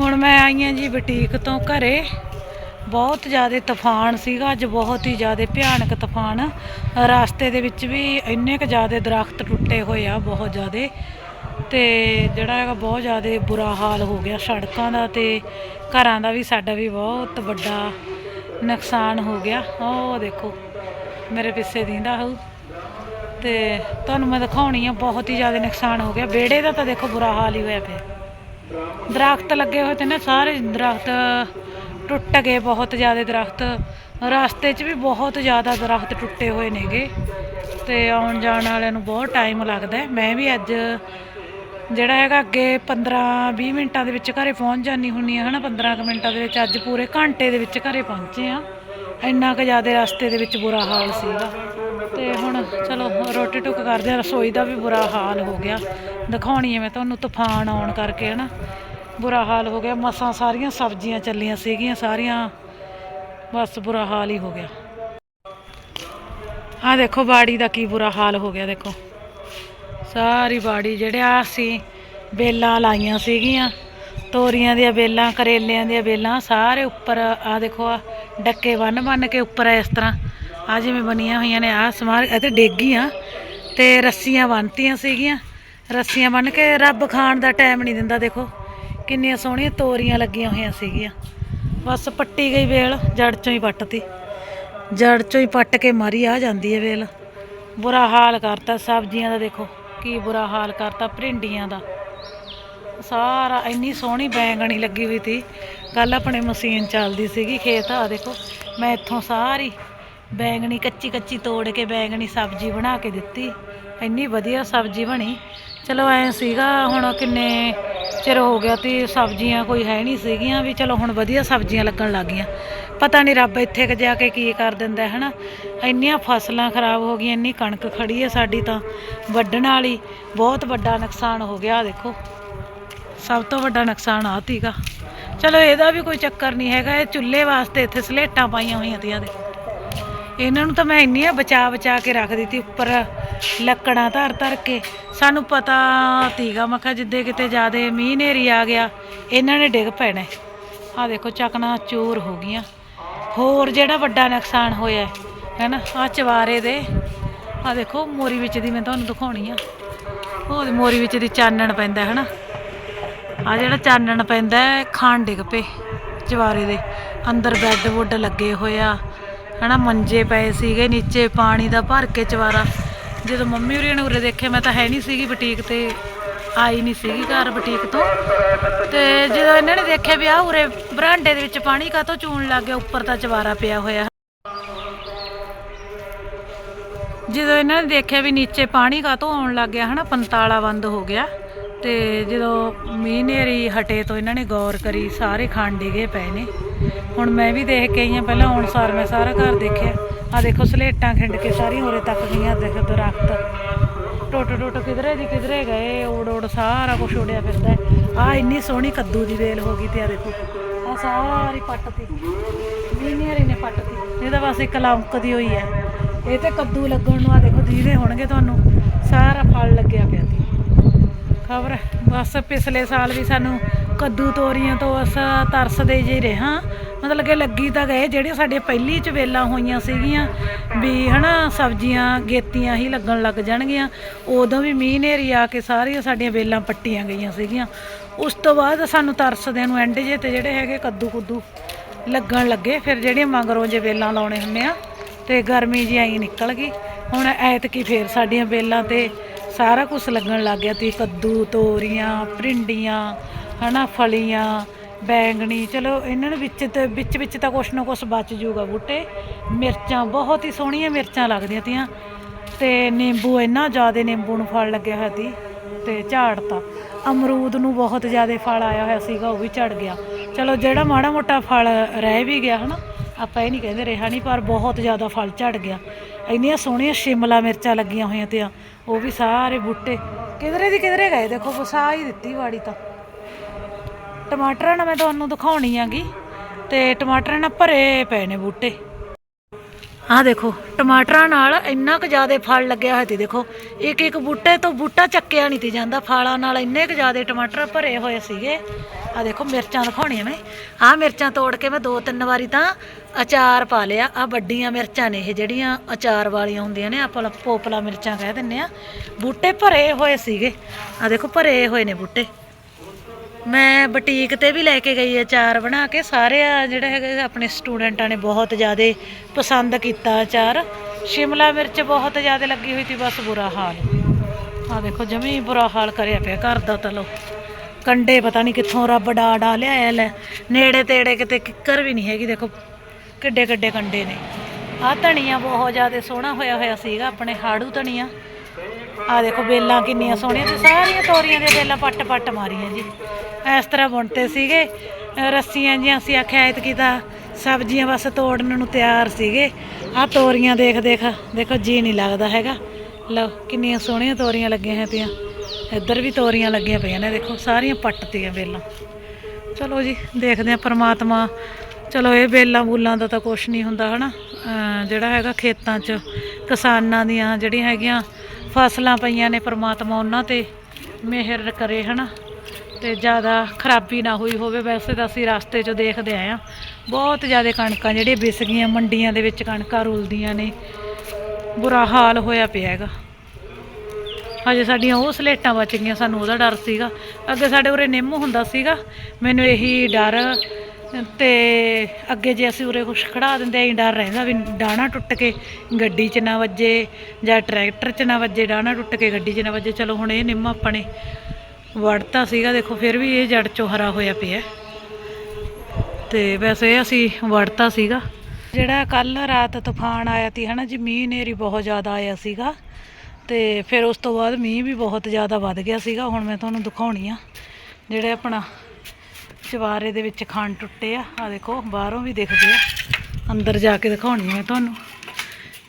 ਹੁਣ ਮੈਂ ਆਈ ਹਾਂ ਜੀ ਬੁਟੀਕ ਤੋਂ ਘਰੇ। ਬਹੁਤ ਜ਼ਿਆਦਾ ਤੂਫਾਨ ਸੀਗਾ, ਅੱਜ ਬਹੁਤ ਹੀ ਜ਼ਿਆਦਾ ਭਿਆਨਕ ਤੂਫਾਨ। ਰਸਤੇ ਦੇ ਵਿੱਚ ਵੀ ਇੰਨੇ ਕੁ ਜ਼ਿਆਦਾ ਦਰਖਤ ਟੁੱਟੇ ਹੋਏ ਆ, ਬਹੁਤ ਜ਼ਿਆਦਾ। ਤੇ ਜਿਹੜਾ ਹੈਗਾ ਬਹੁਤ ਜ਼ਿਆਦਾ ਬੁਰਾ ਹਾਲ ਹੋ ਗਿਆ ਸੜਕਾਂ ਦਾ ਤੇ ਘਰਾਂ ਦਾ ਵੀ ਸਾਡਾ ਵੀ ਬਹੁਤ ਵੱਡਾ ਨੁਕਸਾਨ ਹੋ ਗਿਆ। ਉਹ ਦੇਖੋ, ਮੇਰੇ ਪਿੱਛੇ ਦਿੰਦਾ ਹੋਊ। ਤੇ ਤੁਹਾਨੂੰ ਮੈਂ ਦਿਖਾਉਣੀ ਆ, ਬਹੁਤ ਹੀ ਜ਼ਿਆਦਾ ਨੁਕਸਾਨ ਹੋ ਗਿਆ। ਵਿਹੜੇ ਦਾ ਤਾਂ ਦੇਖੋ ਬੁਰਾ ਹਾਲ ਹੀ ਹੋਇਆ ਪਿਆ। ਦਰਖਤ ਲੱਗੇ ਹੋਏ ਤੇ ਨਾ ਸਾਰੇ ਦਰਖਤ ਟੁੱਟ ਗਏ ਬਹੁਤ ਜ਼ਿਆਦਾ ਦਰਖਤ। ਰਸਤੇ 'ਚ ਵੀ ਬਹੁਤ ਜ਼ਿਆਦਾ ਦਰਖਤ ਟੁੱਟੇ ਹੋਏ ਨੇਗੇ ਤੇ ਆਉਣ ਜਾਣ ਵਾਲਿਆਂ ਨੂੰ ਬਹੁਤ ਟਾਈਮ ਲੱਗਦਾ। ਮੈਂ ਵੀ ਅੱਜ ਜਿਹੜਾ ਹੈਗਾ ਅੱਗੇ 15 20 ਮਿੰਟਾਂ ਦੇ ਵਿੱਚ ਘਰੇ ਪਹੁੰਚ ਜਾਂਦੀ ਹੁੰਨੀ ਆ ਹਨਾ? 15 ਕੁ ਮਿੰਟਾਂ ਦੇ ਵਿੱਚ ਅੱਜ ਪੂਰੇ ਘੰਟੇ ਦੇ ਵਿੱਚ ਘਰੇ ਪਹੁੰਚੇ ਆ ਇੰਨਾ ਕੁ ਜ਼ਿਆਦਾ ਰਸਤੇ ਦੇ ਵਿੱਚ ਬੁਰਾ ਹਾਲ ਸੀਗਾ। ਤੇ ਹੁਣ ਚਲੋ, ਰੋਟੀ ਟੁੱਕ ਕਰਦੇ ਆ ਰਸੋਈ ਦਾ ਵੀ ਬੁਰਾ ਹਾਲ ਹੋ ਗਿਆ। ਦਿਖਾਉਣੀ ਐ ਮੈਂ ਤੁਹਾਨੂੰ, ਤੂਫਾਨ ਆਉਣ ਕਰਕੇ, ਹਨਾ? ਬੁਰਾ ਹਾਲ ਹੋ ਗਿਆ। ਮਸਾਂ ਸਾਰੀਆਂ ਸਬਜ਼ੀਆਂ ਚੱਲੀਆਂ ਸੀਗੀਆਂ, ਸਾਰੀਆਂ ਬਸ ਬੁਰਾ ਹਾਲ ਹੀ ਹੋ ਗਿਆ। ਆਹ ਦੇਖੋ ਬਾੜੀ ਦਾ ਕੀ ਬੁਰਾ ਹਾਲ ਹੋ ਗਿਆ, ਦੇਖੋ। ਸਾਰੀ ਬਾੜੀ ਜਿਹੜੇ ਆ ਅਸੀਂ ਬੇਲਾਂ ਲਾਈਆਂ ਸੀਗੀਆਂ, ਤੋਰੀਆਂ ਦੀਆਂ ਬੇਲਾਂ, ਕਰੇਲਿਆਂ ਦੀਆਂ ਬੇਲਾਂ, ਸਾਰੇ ਉੱਪਰ ਆ ਦੇਖੋ ਆ ਡੱਕੇ ਬੰਨ ਬੰਨ ਕੇ ਉੱਪਰ ਇਸ ਤਰ੍ਹਾਂ। ਆ ਜਿਵੇਂ ਬਣੀਆਂ ਹੋਈਆਂ ਨੇ ਆ ਸਮਾਰ ਇਹ ਤੇ ਡੇਗੀਆਂ ਤੇ ਰੱਸੀਆਂ ਬੰਨਤੀਆਂ ਸੀਗੀਆਂ। ਰੱਸੀਆਂ ਬੰਨ ਕੇ ਰੱਬ ਖਾਣ ਦਾ ਟਾਈਮ ਨਹੀਂ ਦਿੰਦਾ, ਦੇਖੋ। ਕਿੰਨੀਆਂ ਸੋਹਣੀਆਂ ਤੋਰੀਆਂ ਲੱਗੀਆਂ ਹੋਈਆਂ ਸੀਗੀਆਂ। ਬਸ ਪੱਟੀ ਗਈ ਵੇਲ, ਜੜ ਚੋਂ ਹੀ ਪੱਟਤੀ। ਜੜ ਚੋਂ ਹੀ ਪੱਟ ਕੇ ਮਾਰੀ, ਆ ਜਾਂਦੀ ਹੈ ਵੇਲ। ਬੁਰਾ ਹਾਲ ਕਰਤਾ, ਸਬਜ਼ੀਆਂ ਦਾ ਦੇਖੋ, ਕੀ ਬੁਰਾ ਹਾਲ ਕਰਤਾ, ਭਿੰਡੀਆਂ ਦਾ। ਸਾਰਾ ਇੰਨੀ ਸੋਹਣੀ ਬੈਂਗਣੀ ਲੱਗੀ ਹੋਈ ਸੀ ਕੱਲ ਆਪਣੇ ਮਸ਼ੀਨ ਚੱਲਦੀ ਸੀਗੀ ਖੇਤ ਆ ਦੇਖੋ, ਮੈਂ ਇੱਥੋਂ ਸਾਰੀ ਬੈਂਗਣੀ ਕੱਚੀ ਕੱਚੀ ਤੋੜ ਕੇ ਬੈਂਗਣੀ ਸਬਜ਼ੀ ਬਣਾ ਕੇ ਦਿੱਤੀ। ਇੰਨੀ ਵਧੀਆ ਸਬਜ਼ੀ ਬਣੀ। ਚਲੋ ਐ ਸੀਗਾ, ਹੁਣ ਕਿੰਨੇ ਚਿਰ ਹੋ ਗਿਆ ਤੇ ਸਬਜ਼ੀਆਂ ਕੋਈ ਹੈ ਨਹੀਂ ਸੀਗੀਆਂ, ਵੀ ਚਲੋ ਹੁਣ ਵਧੀਆ ਸਬਜ਼ੀਆਂ ਲੱਗਣ ਲੱਗ ਗਈਆਂ ਪਤਾ ਨਹੀਂ ਰੱਬ ਇੱਥੇ ਕੁ ਜਾ ਕੇ ਕੀ ਕਰ ਦਿੰਦਾ ਹੈ ਹਨਾ ਇੰਨੀਆਂ ਫਸਲਾਂ ਖਰਾਬ ਹੋ ਗਈਆਂ, ਇੰਨੀ ਕਣਕ ਖੜੀ ਹੈ ਸਾਡੀ ਤਾਂ। ਵੱਢਣ ਵਾਲੀ ਬਹੁਤ ਵੱਡਾ ਨੁਕਸਾਨ ਹੋ ਗਿਆ ਦੇਖੋ। ਸਭ ਤੋਂ ਵੱਡਾ ਨੁਕਸਾਨ ਆ ਤੀਗਾ। ਚਲੋ ਇਹਦਾ ਵੀ ਕੋਈ ਚੱਕਰ ਨਹੀਂ ਹੈਗਾ, ਇਹ ਚੁੱਲ੍ਹੇ ਵਾਸਤੇ ਇੱਥੇ ਸਲੇਟਾਂ ਪਾਈਆਂ ਹੋਈਆਂ ਤੀਆਂ ਦੇ। ਇਹਨਾਂ ਨੂੰ ਤਾਂ ਮੈਂ ਇੰਨੀਆਂ ਬਚਾ ਬਚਾ ਕੇ ਰੱਖ ਦਿੱਤੀ ਉੱਪਰ ਲੱਕੜਾਂ ਧਰ ਧਰ ਕੇ। ਸਾਨੂੰ ਪਤਾ ਤੀਗਾ ਮੱਖਾ ਕਿਹਾ ਜਿੱਦੇ ਕਿਤੇ ਜ਼ਿਆਦੇ ਮੀਂਹ ਨੇਰੀ ਆ ਗਿਆ, ਇਹਨਾਂ ਨੇ ਡਿੱਗ ਪੈਣਾ। ਆ ਦੇਖੋ, ਚੱਕਣਾ ਚੂਰ ਹੋ ਗਈਆਂ। ਹੋਰ ਜਿਹੜਾ ਵੱਡਾ ਨੁਕਸਾਨ ਹੋਇਆ ਹੈ ਨਾ ਆ ਚਵਾਰੇ ਦੇ। ਆ ਦੇਖੋ, ਮੋਰੀ ਵਿੱਚ ਦੀ ਮੈਂ ਤੁਹਾਨੂੰ ਦਿਖਾਉਣੀ ਆ। ਉਹ ਮੋਰੀ ਵਿੱਚ ਦੀ ਚਾਨਣ ਪੈਂਦਾ ਹੈ ਨਾ ਆ ਜਿਹੜਾ ਚਾਨਣ ਪੈਂਦਾ, ਖਾਣ ਡਿੱਗ ਪਏ ਚਵਾਰੇ ਦੇ। ਅੰਦਰ ਬੈੱਡ ਵੁੱਡ ਲੱਗੇ ਹੋਏ ਆ। ਹਨਾ, ਮੰਜੇ ਪਏ ਸੀਗੇ, ਨੀਚੇ ਪਾਣੀ ਦਾ ਭਰ ਕੇ ਚਵਾਰਾ ਜਦੋਂ ਮੰਮੀ ਹੋਰੀ ਨੇ ਉਰੇ ਦੇਖਿਆ, ਮੈਂ ਤਾਂ ਹੈ ਨਹੀਂ ਸੀਗੀ ਬੁਟੀਕ ਤੇ, ਆਈ ਨਹੀਂ ਸੀਗੀ ਘਰ ਬੁਟੀਕ ਤੋਂ। ਤੇ ਜਦੋਂ ਇਹਨਾਂ ਨੇ ਦੇਖਿਆ ਵੀ ਆ ਉਰੇ ਬਰਾਂਡੇ ਦੇ ਵਿੱਚ ਪਾਣੀ ਕਾਤੋਂ ਚੂਣ ਲੱਗ ਗਿਆ, ਉੱਪਰ ਤਾਂ ਚਵਾਰਾ ਪਿਆ ਹੋਇਆ। ਜਦੋਂ ਇਹਨਾਂ ਨੇ ਦੇਖਿਆ ਵੀ ਨੀਚੇ ਪਾਣੀ ਕਾਤੋਂ ਆਉਣ ਲੱਗ ਗਿਆ, ਹਨਾ, ਪੰਤਾਲਾ ਬੰਦ ਹੋ ਗਿਆ। ਤੇ ਜਦੋਂ ਮੀਂਹ ਨੇਰੀ ਹਟੇ ਤੋਂ ਇਹਨਾਂ ਨੇ ਗੌਰ ਕਰੀ, ਸਾਰੇ ਖਾਣ ਡਿਗੇ ਪਏ ਨੇ। ਹੁਣ ਮੈਂ ਵੀ ਦੇਖ ਕੇ ਆਈ ਹਾਂ, ਪਹਿਲਾਂ ਹੁਣ ਸਾਰ ਮੈਂ ਸਾਰਾ ਘਰ ਦੇਖਿਆ। ਆ ਦੇਖੋ, ਸਲੇਟਾਂ ਖਿੰਡ ਕੇ ਸਾਰੀ ਹੋਰੇ ਤੱਕ ਗਈਆਂ ਦੇਖੋ, ਦਰਖਤ। ਟੁੱਟ ਟੁੱਟ ਕਿਧਰੇ ਦੀ ਕਿਧਰੇ ਗਏ ਓੜ ਓੜ ਸਾਰਾ ਕੁਝ ਉੜਿਆ ਫਿਰਦਾ ਆ ਇੰਨੀ ਸੋਹਣੀ ਕੱਦੂ ਦੀ ਵੇਲ ਹੋ ਗਈ ਤੇ ਆ ਦੇਖੋ ਆ ਸਾਰੀ ਪੱਟਤੀ ਮੀਂਹ ਨੇਰੀ ਨੇ ਪੱਟਤੀ ਇਹ ਤਾਂ ਬਸ ਇੱਕ ਲੌਂਕ ਦੀ ਹੋਈ ਹੈ। ਇਹ ਤੇ ਕੱਦੂ ਲੱਗਣ ਨੂੰ ਆ ਦੇਖੋ ਦੀਦੇ ਹੋਣਗੇ ਤੁਹਾਨੂੰ। ਸਾਰਾ ਫਲ ਲੱਗਿਆ ਪਿਆ ਤੀ। ਖਬਰ, ਬਸ ਪਿਛਲੇ ਸਾਲ ਵੀ ਸਾਨੂੰ ਕੱਦੂ ਤੋਰੀਆਂ ਤੋਂ ਬਸ ਤਰਸਦੇ ਜੇ ਰਹਾ। ਮਤਲਬ ਕਿ ਲੱਗੀ ਤਾਂ ਗਏ, ਜਿਹੜੀਆਂ ਸਾਡੇ ਪਹਿਲੀ ਚ ਵੇਲਾਂ ਹੋਈਆਂ ਸੀਗੀਆਂ, ਵੀ ਹਨਾ, ਸਬਜ਼ੀਆਂ ਗੇਤੀਆਂ ਹੀ ਲੱਗਣ ਲੱਗ ਜਾਣਗੀਆਂ। ਉਦੋਂ ਵੀ ਮੀਂਹ ਨੇਰੀ ਆ ਕੇ ਸਾਰੀਆਂ ਸਾਡੀਆਂ ਵੇਲਾਂ ਪੱਟੀਆਂ ਗਈਆਂ ਸੀਗੀਆਂ। ਉਸ ਤੋਂ ਬਾਅਦ ਸਾਨੂੰ ਤਰਸਦਿਆਂ ਨੂੰ ਐਂਡ ਜੇ ਤੇ ਜਿਹੜੇ ਹੈਗੇ ਕੱਦੂ ਕੁੱਦੂ ਲੱਗਣ ਲੱਗੇ, ਫਿਰ ਜਿਹੜੀਆਂ ਮਗਰੋਂ ਜੇ ਵੇਲਾਂ ਲਾਉਣੇ ਹੁੰਦੇ ਆ, ਤੇ ਗਰਮੀ ਜੀ ਆਈ ਨਿਕਲ ਗਈ। ਹੁਣ ਐਤਕੀ ਫੇਰ ਸਾਡੀਆਂ ਵੇਲਾਂ ਤੇ ਸਾਰਾ ਕੁਝ ਲੱਗਣ ਲੱਗ ਗਿਆ ਤੇ। ਕੱਦੂ ਤੋਰੀਆਂ, ਭਿੰਡੀਆਂ ਹਨਾ, ਫਲੀਆਂ, ਬੈਂਗਣੀ, ਚਲੋ ਇਹਨਾਂ ਨੂੰ ਵਿੱਚ ਤੇ ਵਿੱਚ ਵਿੱਚ ਤਾਂ ਕੁਛ ਨਾ ਕੁਛ ਬਚ ਜੂਗਾ ਬੂਟੇ। ਮਿਰਚਾਂ ਬਹੁਤ ਹੀ ਸੋਹਣੀਆਂ ਮਿਰਚਾਂ ਲੱਗਦੀਆਂ ਤੀਆਂ। ਤੇ ਨਿੰਬੂ ਇੰਨਾ ਜ਼ਿਆਦਾ ਨਿੰਬੂ ਨੂੰ ਫਲ ਲੱਗਿਆ ਹੋਇਆ ਸੀ ਤੇ ਝਾੜਤਾ। ਅਮਰੂਦ ਨੂੰ ਬਹੁਤ ਜ਼ਿਆਦਾ ਫਲ ਆਇਆ ਹੋਇਆ ਸੀਗਾ, ਉਹ ਵੀ ਝੜ ਗਿਆ। ਚਲੋ ਜਿਹੜਾ ਮਾੜਾ ਮੋਟਾ ਫਲ ਰਹਿ ਵੀ ਗਿਆ ਹਨਾ, ਆਪਾਂ ਇਹ ਨਹੀਂ ਕਹਿੰਦੇ ਰਿਹਾ ਨਹੀਂ ਪਰ ਬਹੁਤ ਜ਼ਿਆਦਾ ਫਲ ਝੜ ਗਿਆ। ਇੰਨੀਆਂ ਸੋਹਣੀਆਂ ਸ਼ਿਮਲਾ ਮਿਰਚਾਂ ਲੱਗੀਆਂ ਹੋਈਆਂ ਤੇ ਆ ਉਹ ਵੀ ਸਾਰੇ ਬੂਟੇ। ਕਿਧਰੇ ਦੀ ਕਿਧਰੇ ਗਏ, ਦੇਖੋ, ਵਸਾ ਹੀ ਦਿੱਤੀ ਵਾੜੀ ਤਾਂ। ਟਮਾਟਰਾਂ ਨਾਲ ਮੈਂ ਤੁਹਾਨੂੰ ਦਿਖਾਉਣੀ ਆਗੀ ਤੇ ਟਮਾਟਰਾਂ ਨਾਲ ਭਰੇ ਪਏ ਨੇ ਬੂਟੇ। ਆਹ ਦੇਖੋ, ਟਮਾਟਰਾਂ ਨਾਲ ਇੰਨਾ ਕੁ ਜ਼ਿਆਦਾ ਫਲ ਲੱਗਿਆ ਹੋਇਆ ਸੀ, ਦੇਖੋ। ਇੱਕ ਇੱਕ ਬੂਟੇ ਤੋਂ ਬੂਟਾ ਚੱਕਿਆ ਨਹੀਂ ਤੀ ਜਾਂਦਾ, ਫਲਾਂ ਨਾਲ ਇੰਨੇ ਕੁ ਜ਼ਿਆਦਾ ਟਮਾਟਰ ਭਰੇ ਹੋਏ ਸੀਗੇ। ਆਹ ਦੇਖੋ, ਮਿਰਚਾਂ ਦਿਖਾਉਣੀਆਂ ਮੈਂ ਆਹ ਮਿਰਚਾਂ ਤੋੜ ਕੇ ਮੈਂ ਦੋ ਤਿੰਨ ਵਾਰੀ ਤਾਂ ਅਚਾਰ ਪਾ ਲਿਆ। ਆਹ ਵੱਡੀਆਂ ਮਿਰਚਾਂ ਨੇ ਇਹ ਜਿਹੜੀਆਂ ਅਚਾਰ ਵਾਲੀਆਂ ਹੁੰਦੀਆਂ ਨੇ, ਆਪਾਂ ਪੋਪਲਾ ਮਿਰਚਾਂ ਕਹਿ ਦਿੰਨੇ ਆ। ਬੂਟੇ ਭਰੇ ਹੋਏ ਸੀਗੇ। ਆਹ ਦੇਖੋ, ਭਰੇ ਹੋਏ ਨੇ ਬੂਟੇ। ਮੈਂ ਬੁਟੀਕ ਤੇ ਵੀ ਲੈ ਕੇ ਗਈ ਅਚਾਰ ਬਣਾ ਕੇ। ਸਾਰੇ ਜਿਹੜੇ ਹੈਗੇ ਆਪਣੇ ਸਟੂਡੈਂਟਾਂ ਨੇ ਬਹੁਤ ਜ਼ਿਆਦਾ ਪਸੰਦ ਕੀਤਾ ਅਚਾਰ ਸ਼ਿਮਲਾ ਮਿਰਚ ਬਹੁਤ ਜ਼ਿਆਦਾ ਲੱਗੀ ਹੋਈ ਸੀ, ਬਸ ਬੁਰਾ ਹਾਲ। ਆ ਦੇਖੋ, ਜਮੀ ਬੁਰਾ ਹਾਲ ਕਰਿਆ ਪਿਆ ਘਰ ਦਾ ਤਾਂ ਲੋ ਕੰਡੇ ਪਤਾ ਨਹੀਂ ਕਿੱਥੋਂ ਰੱਬ ਡਾ ਡਾ ਲਿਆਇਆ ਲੈ। ਨੇੜੇ ਤੇੜੇ ਕਿਤੇ ਕਿੱਕਰ ਵੀ ਨਹੀਂ ਹੈਗੀ, ਦੇਖੋ ਕਿੱਡੇ ਕਿੱਡੇ ਕੰਡੇ ਨੇ। ਆ ਧਨੀਆ ਬਹੁਤ ਜ਼ਿਆਦਾ ਸੋਹਣਾ ਹੋਇਆ ਹੋਇਆ ਸੀਗਾ, ਆਪਣੇ ਹਾੜੂ ਧਨੀਆ। ਆ ਦੇਖੋ ਬੇਲਾਂ ਕਿੰਨੀਆਂ ਸੋਹਣੀਆਂ ਤੇ ਸਾਰੀਆਂ ਤੋਰੀਆਂ ਦੀਆਂ ਬੇਲਾਂ ਪੱਟ ਪੱਟ ਮਾਰੀਆਂ ਜੀ। ਇਸ ਤਰ੍ਹਾਂ ਬੁਣਤੇ ਸੀਗੇ, ਰੱਸੀਆਂ ਜੀਆਂ ਅਸੀਂ ਆਖਿਆ ਇਤਕੀ ਤਾਂ ਸਬਜ਼ੀਆਂ ਬਸ ਤੋੜਨ ਨੂੰ ਤਿਆਰ ਸੀਗੇ। ਆ ਤੋਰੀਆਂ ਦੇਖ ਦੇਖ, ਦੇਖੋ ਜੀ ਨਹੀਂ ਲੱਗਦਾ ਹੈਗਾ। ਲਓ, ਕਿੰਨੀਆਂ ਸੋਹਣੀਆਂ ਤੋਰੀਆਂ ਲੱਗੀਆਂ ਹੈ ਪਈਆਂ। ਇੱਧਰ ਵੀ ਤੋਰੀਆਂ ਲੱਗੀਆਂ ਪਈਆਂ ਨੇ, ਦੇਖੋ ਸਾਰੀਆਂ ਪੱਟਤੀਆਂ ਬੇਲਾਂ ਚਲੋ ਜੀ, ਦੇਖਦੇ ਆ ਪ੍ਰਮਾਤਮਾ, ਚਲੋ ਇਹ ਬੇਲਾਂ ਬੂਲਾਂ ਦਾ ਤਾਂ ਕੁਝ ਨਹੀਂ ਹੁੰਦਾ ਹਨਾ। ਅਹ ਜਿਹੜਾ ਹੈਗਾ ਖੇਤਾਂ 'ਚ ਕਿਸਾਨਾਂ ਦੀਆਂ ਜਿਹੜੀਆਂ ਹੈਗੀਆਂ ਫਸਲਾਂ ਪਈਆਂ ਨੇ ਪ੍ਰਮਾਤਮਾ ਉਹਨਾਂ ਤੇ ਮਿਹਰ ਕਰੇ ਹਨਾ। ਤੇ ਜ਼ਿਆਦਾ ਖਰਾਬੀ ਨਾ ਹੋਈ ਹੋਵੇ, ਵੈਸੇ ਤਾਂ ਅਸੀਂ ਰਸਤੇ 'ਚ ਦੇਖਦੇ ਆਏ ਆ ਬਹੁਤ ਜ਼ਿਆਦਾ ਕਣਕਾਂ ਜਿਹੜੀਆਂ ਵਿਸ ਗਈਆਂ, ਮੰਡੀਆਂ ਦੇ ਵਿੱਚ ਕਣਕਾਂ ਰੁਲਦੀਆਂ ਨੇ। ਬੁਰਾ ਹਾਲ ਹੋਇਆ ਪਿਆ ਹੈਗਾ। ਹਜੇ ਸਾਡੀਆਂ ਉਹ ਸਲੇਟਾਂ ਬਚ ਗਈਆਂ, ਸਾਨੂੰ ਉਹਦਾ ਡਰ ਸੀਗਾ। ਅੱਗੇ ਸਾਡੇ ਉਰੇ ਨਿੰਮ ਹੁੰਦਾ ਸੀਗਾ, ਮੈਨੂੰ ਇਹੀ ਡਰ ਤੇ ਅੱਗੇ ਜੇ ਅਸੀਂ ਉਰੇ ਕੁਛ ਖੜਾ ਦਿੰਦੇ ਐਂ ਡਰ ਰਹਿੰਦਾ ਵੀ ਡਾਣਾ ਟੁੱਟ ਕੇ ਗੱਡੀ 'ਚ ਨਾ ਵੱਜੇ ਜਾਂ ਟਰੈਕਟਰ 'ਚ ਨਾ ਵੱਜੇ ਡਾਣਾ ਟੁੱਟ ਕੇ ਗੱਡੀ 'ਚ ਨਾ ਵੱਜੇ। ਚਲੋ ਹੁਣ ਇਹ ਨਿੰਮ ਆਪਣੇ ਵੜਤਾ ਸੀਗਾ, ਦੇਖੋ ਫਿਰ ਵੀ ਇਹ ਜੜ ਚੋਂ ਹਰਾ ਹੋਇਆ ਪਿਆ ਤੇ ਵੈਸੇ ਅਸੀਂ ਵੜਤਾ ਸੀਗਾ। ਜਿਹੜਾ ਕੱਲ ਰਾਤ ਤੂਫਾਨ ਆਇਆ ਤੀ ਹਨਾ ਜੀ, ਮੀਂਹ ਨੇਰੀ ਬਹੁਤ ਜ਼ਿਆਦਾ ਆਇਆ ਸੀਗਾ। ਤੇ ਫਿਰ ਉਸ ਤੋਂ ਬਾਅਦ ਮੀਂਹ ਵੀ ਬਹੁਤ ਜ਼ਿਆਦਾ ਵੱਧ ਗਿਆ ਸੀਗਾ, ਹੁਣ ਮੈਂ ਤੁਹਾਨੂੰ ਦਿਖਾਉਣੀ ਆ। ਜਿਹੜੇ ਆਪਣਾ ਚਵਾਰੇ ਦੇ ਵਿੱਚ ਖਾਨ ਟੁੱਟੇ ਆ। ਆ ਦੇਖੋ, ਬਾਹਰੋਂ ਵੀ ਦਿਖਦੇ ਆ। ਅੰਦਰ ਜਾ ਕੇ ਦਿਖਾਉਣੀ ਆ ਮੈਂ ਤੁਹਾਨੂੰ।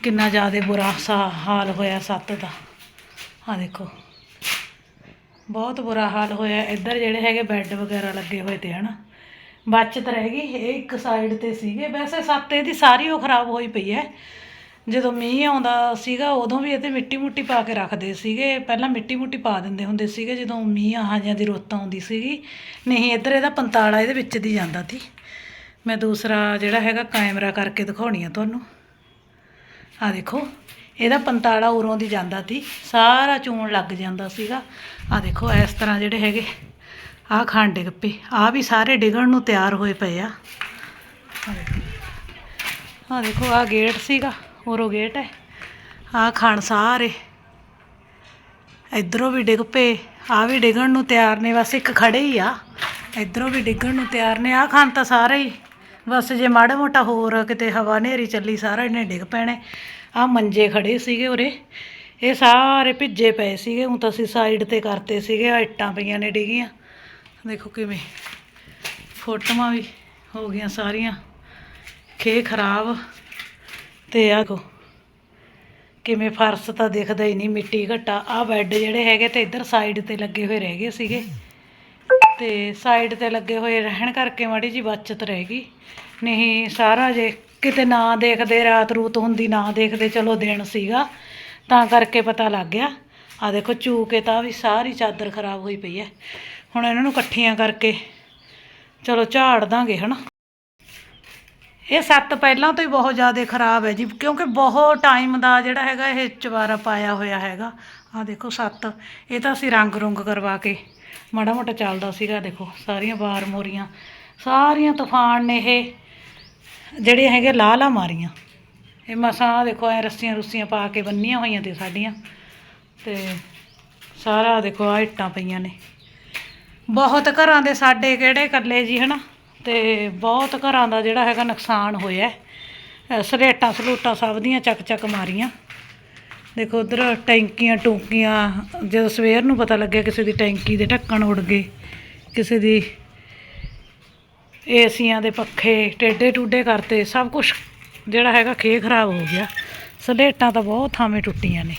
ਕਿੰਨਾ ਜ਼ਿਆਦਾ ਬੁਰਾ ਸਾ, ਹਾਲ ਹੋਇਆ ਸੱਤ ਦਾ। ਆ ਦੇਖੋ। ਬਹੁਤ ਬੁਰਾ ਹਾਲ ਹੋਇਆ। ਇੱਧਰ ਜਿਹੜੇ ਹੈਗੇ ਬੈੱਡ ਵਗੈਰਾ ਲੱਗੇ ਹੋਏ ਤੇ, ਹਨਾ। ਬਚਤ ਰਹਿ ਗਈ। ਇਹ ਇੱਕ ਸਾਈਡ ਤੇ ਸੀਗੇ। ਵੈਸੇ ਸੱਤ ਇਹਦੀ ਸਾਰੀ ਉਹ ਖਰਾਬ ਹੋਈ ਪਈ ਹੈ। ਜਦੋਂ ਮੀਂਹ ਆਉਂਦਾ ਸੀਗਾ, ਉਦੋਂ ਵੀ ਇਹਤੇ ਮਿੱਟੀ ਮੁੱਟੀ ਪਾ ਕੇ ਰੱਖਦੇ ਸੀਗੇ। ਪਹਿਲਾਂ ਮਿੱਟੀ ਮੁੱਟੀ ਪਾ ਦਿੰਦੇ ਹੁੰਦੇ ਸੀਗੇ, ਜਦੋਂ ਮੀਂਹ ਆਹਾਂ ਜਾਂ ਦੀ ਰੁੱਤ ਆਉਂਦੀ ਸੀਗੀ। ਨਹੀਂ, ਇੱਧਰ ਇਹਦਾ ਪੰਤਾਲਾ ਇਹਦੇ ਵਿੱਚ ਦੀ ਜਾਂਦਾ ਸੀ। ਮੈਂ ਦੂਸਰਾ ਜਿਹੜਾ ਹੈਗਾ, ਕੈਮਰਾ ਕਰਕੇ ਦਿਖਾਉਣੀ ਆ ਤੁਹਾਨੂੰ। ਆ ਦੇਖੋ, ਇਹਦਾ ਪੰਤਾਲਾ ਉਰੋਂ ਦੀ ਜਾਂਦਾ ਸੀ। ਸਾਰਾ ਚੂਣ ਲੱਗ ਜਾਂਦਾ ਸੀਗਾ। ਆ ਦੇਖੋ, ਇਸ ਤਰ੍ਹਾਂ ਜਿਹੜੇ ਹੈਗੇ ਆਹ ਖਾਣ ਡਿੱਗ ਪਏ ਆ ਵੀ ਸਾਰੇ ਡਿੱਗਣ ਨੂੰ ਤਿਆਰ ਹੋਏ ਪਏ ਆ। ਆਹ ਦੇਖੋ ਆਹ ਦੇਖੋ, ਆ ਗੇਟ ਸੀਗਾ। ਉਰੋਂ ਗੇਟ ਹੈ ਆਹ ਖਾਣ ਸਾਰੇ। ਇਧਰੋਂ ਵੀ ਡਿੱਗ ਪਏ ਆ ਵੀ ਡਿੱਗਣ ਨੂੰ ਤਿਆਰ ਨੇ, ਬਸ ਇੱਕ ਖੜੇ ਹੀ ਆ। ਇਧਰੋਂ ਵੀ ਡਿੱਗਣ ਨੂੰ ਤਿਆਰ ਨੇ ਆ ਖਾਣ ਤਾਂ ਸਾਰੇ ਹੀ। ਬਸ ਜੇ ਮਾੜਾ ਮੋਟਾ ਹੋਰ ਕਿਤੇ ਹਵਾ ਹਨੇਰੀ ਚੱਲੀ, ਸਾਰਾ ਇਹਨੇ ਡਿੱਗ ਪੈਣੇ। ਆ ਮੰਜੇ ਖੜੇ ਸੀਗੇ ਉਰੇ। ਇਹ ਸਾਰੇ ਭਿੱਜੇ ਪਏ ਸੀਗੇ, ਹੁਣ ਤਾਂ ਅਸੀਂ ਸਾਈਡ ਤੇ ਕਰਤੇ ਸੀਗੇ ਆ ਇੱਟਾਂ ਪਈਆਂ ਨੇ ਡਿੱਗੀਆਂ। ਦੇਖੋ ਕਿਵੇਂ ਫੋਟੋਆਂ ਵੀ ਹੋ ਗਈਆਂ ਸਾਰੀਆਂ। ਖੇ ਖਰਾਬ। ਤੇ ਆ ਕੋ ਕਿਵੇਂ ਫਰਸ਼ ਤਾਂ ਦਿਖਦਾ ਹੀ ਨਹੀਂ, ਮਿੱਟੀ ਘਟਾ। ਆ ਬੈੱਡ ਜਿਹੜੇ ਹੈਗੇ ਤੇ ਇੱਧਰ ਸਾਈਡ ਤੇ ਲੱਗੇ ਹੋਏ ਰਹਿ ਗਏ ਸੀਗੇ। ਤੇ ਸਾਈਡ ਤੇ ਲੱਗੇ ਹੋਏ ਰਹਿਣ ਕਰਕੇ ਮਾੜੀ ਜੀ ਬਚਤ ਰਹਿ ਗਈ। ਨਹੀਂ, ਸਾਰਾ ਜੇ ਕਿਤੇ ਨਾ ਦੇਖਦੇ, ਰਾਤ ਰੂਤ ਹੁੰਦੀ, ਨਾ ਦੇਖਦੇ, ਚਲੋ ਦਿਨ ਸੀਗਾ। ਤਾਂ ਕਰਕੇ ਪਤਾ ਲੱਗ ਗਿਆ। ਆ ਦੇਖੋ, ਚੂਕੇ ਤਾਂ ਵੀ ਸਾਰੀ ਚਾਦਰ ਖਰਾਬ ਹੋਈ ਪਈ ਹੈ। ਹੁਣ ਇਹਨਾਂ ਨੂੰ ਇਕੱਠੀਆਂ ਕਰਕੇ ਚਲੋ ਝਾੜ ਦਾਂਗੇ, ਹਨਾ? ਇਹ ਸੱਤ ਪਹਿਲਾਂ ਤੋਂ ਹੀ ਬਹੁਤ ਜ਼ਿਆਦਾ ਖਰਾਬ ਹੈ ਜੀ, ਕਿਉਂਕਿ ਬਹੁਤ ਟਾਈਮ ਦਾ ਜਿਹੜਾ ਹੈਗਾ ਇਹ ਚਵਾਰਾ ਪਾਇਆ ਹੋਇਆ ਹੈਗਾ। ਆ ਦੇਖੋ ਸੱਤ, ਇਹ ਤਾਂ ਅਸੀਂ ਰੰਗ ਰੁੰਗ ਕਰਵਾ ਕੇ ਮਾੜਾ ਮੋਟਾ ਚੱਲਦਾ ਸੀਗਾ, ਦੇਖੋ ਸਾਰੀਆਂ ਬਾਰ ਮੋਰੀਆਂ, ਸਾਰੀਆਂ ਤੂਫਾਨ ਨੇ ਇਹ ਜਿਹੜੇ ਹੈਗੇ ਲਾਹ ਲਾ ਮਾਰੀਆਂ। ਇਹ ਮਸਾਂ ਦੇਖੋ, ਐ ਰੱਸੀਆਂ ਰੁੱਸੀਆਂ ਪਾ ਕੇ ਬੰਨੀਆਂ ਹੋਈਆਂ ਤੇ ਸਾਡੀਆਂ, ਤੇ ਸਾਰਾ ਦੇਖੋ ਆ ਇੱਟਾਂ ਪਈਆਂ ਨੇ। ਬਹੁਤ ਘਰਾਂ ਦੇ ਸਾਡੇ ਕਿਹੜੇ ਇਕੱਲੇ ਜੀ, ਹਨਾ? ਤੇ ਬਹੁਤ ਘਰਾਂ ਦਾ ਜਿਹੜਾ ਹੈਗਾ ਨੁਕਸਾਨ ਹੋਇਆ ਸਲੇਟਾਂ ਸਲੂਟਾਂ ਸਭ ਦੀਆਂ ਚੱਕ ਚੱਕ ਮਾਰੀਆਂ। ਦੇਖੋ ਉਧਰ ਟੈਂਕੀਆਂ ਟੂਕੀਆਂ, ਜਦੋਂ ਸਵੇਰ ਨੂੰ ਪਤਾ ਲੱਗਿਆ ਕਿਸੇ ਦੀ ਟੈਂਕੀ ਦੇ ਢੱਕਣ ਉੜ ਗਏ, ਕਿਸੇ ਦੀ ਏਸੀਆਂ ਦੇ ਪੱਖੇ ਟੇਡੇ ਟੂਡੇ ਕਰਤੇ, ਸਭ ਕੁਝ ਜਿਹੜਾ ਹੈਗਾ ਖੇ ਖਰਾਬ ਹੋ ਗਿਆ। ਸਲੇਟਾਂ ਤਾਂ ਬਹੁਤ ਥਾਵੇਂ ਟੁੱਟੀਆਂ ਨੇ।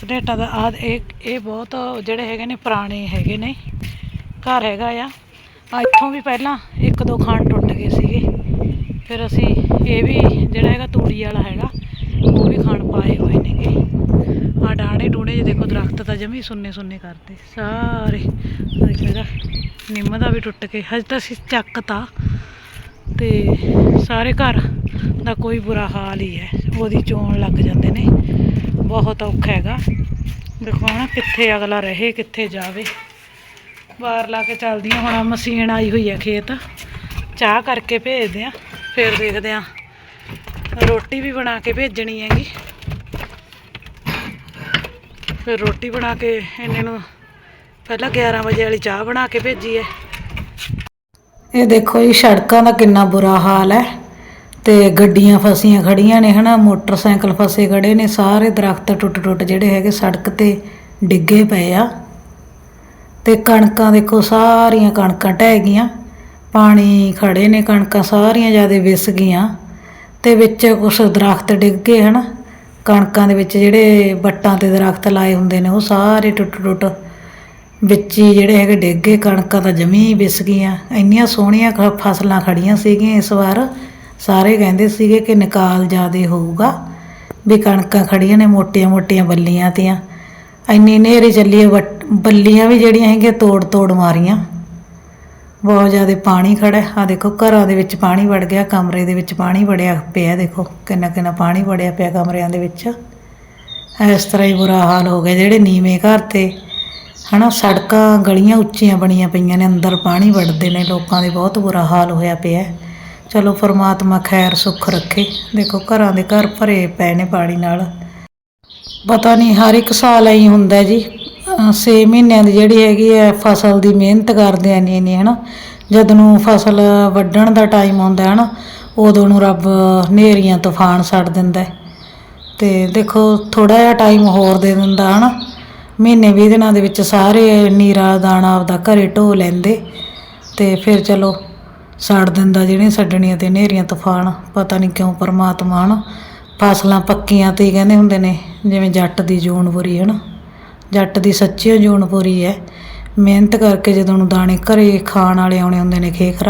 ਸਲੇਟਾਂ ਦਾ ਆ ਇਹ ਇਹ ਬਹੁਤ ਜਿਹੜੇ ਹੈਗੇ ਨੇ ਪੁਰਾਣੇ ਹੈਗੇ ਨੇ। ਘਰ ਹੈਗਾ ਆ। ਆ ਇੱਥੋਂ ਵੀ ਪਹਿਲਾਂ ਇੱਕ ਦੋ ਖਾਨ ਟੁੱਟ ਗਏ ਸੀਗੇ। ਫਿਰ ਅਸੀਂ ਇਹ ਵੀ ਜਿਹੜਾ ਹੈਗਾ ਤੂੜੀ ਵਾਲਾ ਹੈਗਾ, ਉਹ ਵੀ ਖਾਣ ਪਾਏ ਹੋਏ ਨੇਗੇ। ਆ ਡਾਣੇ ਡੂਣੇ ਜੇ ਦੇਖੋ ਦਰਖਤ ਤਾਂ ਜਮੀ ਸੁੰਨੇ ਸੁੰਨੇ ਕਰਦੇ, ਸਾਰੇ। ਆਹ ਇਹਦਾ ਨਿੰਮ ਦਾ ਵੀ ਟੁੱਟ ਕੇ, ਹਜੇ ਤਾਂ ਅਸੀਂ ਚੱਕਤਾ। ਤੇ ਸਾਰੇ ਘਰ ਦਾ ਕੋਈ ਬੁਰਾ ਹਾਲ ਹੀ ਹੈ, ਉਹਦੀ ਚੋਣ ਲੱਗ ਜਾਂਦੇ ਨੇ। ਬਹੁਤ ਔਖਾ ਹੈਗਾ। ਦੇਖੋ ਨਾ ਕਿੱਥੇ ਅਗਲਾ ਰਹੇ, ਕਿੱਥੇ ਜਾਵੇ। ਬਾਹਰ ਲਾ ਕੇ ਚੱਲਦੀ ਹਾਂ, ਹੁਣ ਮਸ਼ੀਨ ਆਈ ਹੋਈ ਹੈ ਖੇਤ। ਚਾਹ ਕਰਕੇ ਭੇਜਦੇ ਆ ਫਿਰ ਦੇਖਦੇ ਆ ਰੋਟੀ ਵੀ ਬਣਾ ਕੇ ਭੇਜਣੀ ਹੈਗੀ। ਫਿਰ ਰੋਟੀ ਬਣਾ ਕੇ ਇਹਨੇ ਨੂੰ ਪਹਿਲਾਂ 11 ਵਜੇ ਵਾਲੀ ਚਾਹ ਬਣਾ ਕੇ ਭੇਜੀ ਹੈ। ਇਹ ਦੇਖੋ ਜੀ, ਸੜਕਾਂ ਦਾ ਕਿੰਨਾ ਬੁਰਾ ਹਾਲ ਹੈ। ਤੇ ਗੱਡੀਆਂ ਫਸੀਆਂ ਖੜੀਆਂ ਨੇ ਹਨਾ, ਮੋਟਰਸਾਈਕਲ ਫਸੇ ਖੜੇ ਨੇ, ਸਾਰੇ ਦਰਖਤ ਟੁੱਟ ਟੁੱਟ ਜਿਹੜੇ ਹੈਗੇ ਸੜਕ ਤੇ ਡਿੱਗੇ ਪਏ ਆ। ਤੇ ਕਣਕਾਂ ਦੇਖੋ ਸਾਰੀਆਂ ਕਣਕਾਂ ਢਹਿ ਗਈਆਂ। ਪਾਣੀ ਖੜੇ ਨੇ ਕਣਕਾਂ ਸਾਰੀਆਂ ਜਿਆਦੇ ਵਿਸ ਗਈਆਂ। ਤੇ ਵਿੱਚ ਕੁਛ ਦਰਖਤ ਡਿੱਗ ਗਏ ਹਨਾ। ਕਣਕਾਂ ਦੇ ਵਿੱਚ ਜਿਹੜੇ ਵੱਟਾਂ ਤੇ ਦਰਖਤ ਲਾਏ ਹੁੰਦੇ ਨੇ ਉਹ ਸਾਰੇ ਟੁੱਟ ਟੁੱਟ ਵਿੱਚ ਹੀ ਜਿਹੜੇ ਹੈਗੇ ਡਿੱਗ ਗਏ। ਕਣਕਾਂ ਤਾਂ ਜਮੀ ਵਿਸ ਗਈਆਂ। ਇੰਨੀਆਂ ਸੋਹਣੀਆਂ ਖ- ਫਸਲਾਂ ਖੜੀਆਂ ਸੀਗੀਆਂ ਇਸ ਵਾਰ। ਸਾਰੇ ਕਹਿੰਦੇ ਸੀਗੇ ਕਿ ਨਿਕਾਲ ਜ਼ਿਆਦੇ ਹੋਊਗਾ ਵੀ ਕਣਕਾਂ ਖੜੀਆਂ ਨੇ ਮੋਟੀਆਂ ਮੋਟੀਆਂ ਬੱਲੀਆਂ ਤੀਆਂ। ਇੰਨੀ ਨੇਰੀ ਚੱਲੀ ਹੈ, ਬੱਲੀਆਂ ਵੀ ਜਿਹੜੀਆਂ ਹੈਗੀਆਂ ਤੋੜ ਤੋੜ ਮਾਰੀਆਂ। ਬਹੁਤ ਜ਼ਿਆਦਾ ਪਾਣੀ ਖੜਾ ਆ ਦੇਖੋ, ਘਰਾਂ ਦੇ ਵਿੱਚ ਪਾਣੀ ਵੜ ਗਿਆ, ਕਮਰੇ ਦੇ ਵਿੱਚ ਪਾਣੀ ਵੜਿਆ ਪਿਆ, ਦੇਖੋ, ਕਿੰਨਾ ਕਿੰਨਾ ਪਾਣੀ ਵੜਿਆ ਪਿਆ ਕਮਰਿਆਂ ਦੇ ਵਿੱਚ। ਇਸ ਤਰ੍ਹਾਂ ਹੀ ਬੁਰਾ ਹਾਲ ਹੋ ਗਿਆ। ਜਿਹੜੇ ਨੀਵੇਂ ਘਰ ਤੇ, ਹਨਾ, ਸੜਕਾਂ ਗਲੀਆਂ ਉੱਚੀਆਂ ਬਣੀਆਂ ਪਈਆਂ ਨੇ, ਅੰਦਰ ਪਾਣੀ ਵੜਦੇ ਨੇ, ਲੋਕਾਂ ਦੇ ਬਹੁਤ ਬੁਰਾ ਹਾਲ ਹੋਇਆ ਪਿਆ। ਚਲੋ, ਪਰਮਾਤਮਾ ਖੈਰ ਸੁੱਖ ਰੱਖੇ। ਦੇਖੋ, ਘਰਾਂ ਦੇ ਘਰ ਭਰੇ ਪਏ ਨੇ ਪਾਣੀ ਨਾਲ। ਪਤਾ ਨਹੀਂ ਹਰ ਇੱਕ ਸਾਲ ਐਂ ਹੁੰਦਾ ਜੀ। 6 ਮਹੀਨਿਆਂ ਦੀ ਜਿਹੜੀ ਹੈਗੀ ਹੈ ਫਸਲ ਦੀ ਮਿਹਨਤ ਕਰਦੇ ਆ ਨੇ ਨਹੀਂ ਹਨਾ। ਜਦ ਨੂੰ ਫਸਲ ਵੱਢਣ ਦਾ ਟਾਈਮ ਆਉਂਦਾ ਹਨਾ ਉਦੋਂ ਨੂੰ ਰੱਬ ਹਨੇਰੀਆਂ, ਤੂਫਾਨ ਛੱਡ ਦਿੰਦਾ ਹੈ। ਤੇ ਦੇਖੋ ਥੋੜਾ ਜਿਹਾ ਟਾਈਮ ਹੋਰ ਦੇ ਦਿੰਦਾ, ਹਨਾ। ਮਹੀਨੇ 20 ਦਿਨਾਂ ਦੇ ਵਿੱਚ ਸਾਰੇ ਨੀਰਾ ਦਾਣਾ ਆਪਦਾ ਘਰੇ ਢੋ ਲੈਂਦੇ। ਤੇ ਫਿਰ ਚਲੋ ਛੱਡ ਦਿੰਦਾ ਜਿਹੜੀਆਂ ਛੱਡਣੀਆਂ ਤੇ ਹਨੇਰੀਆਂ, ਤੂਫਾਨ, ਪਤਾ ਨਹੀਂ ਕਿਉਂ ਪਰਮਾਤਮਾ, ਹਨਾ। ਫਸਲਾਂ ਪੱਕੀਆਂ ਤੇ ਕਹਿੰਦੇ ਹੁੰਦੇ ਨੇ, ਜਿਵੇਂ ਜੱਟ ਦੀ ਜੂਨ ਬੁਰੀ, ਹਨਾ। ਜੱਟ ਦੀ ਸੱਚੀ ਜੂਨ ਪੂਰੀ ਹੈ। ਮਿਹਨਤ ਕਰਕੇ ਜਦੋਂ ਨੂੰ ਦਾਣੇ ਘਰੇ ਖਾਣ ਵਾਲੇ ਆਉਣੇ ਹੁੰਦੇ ਨੇ, ਖੇਖਰਾ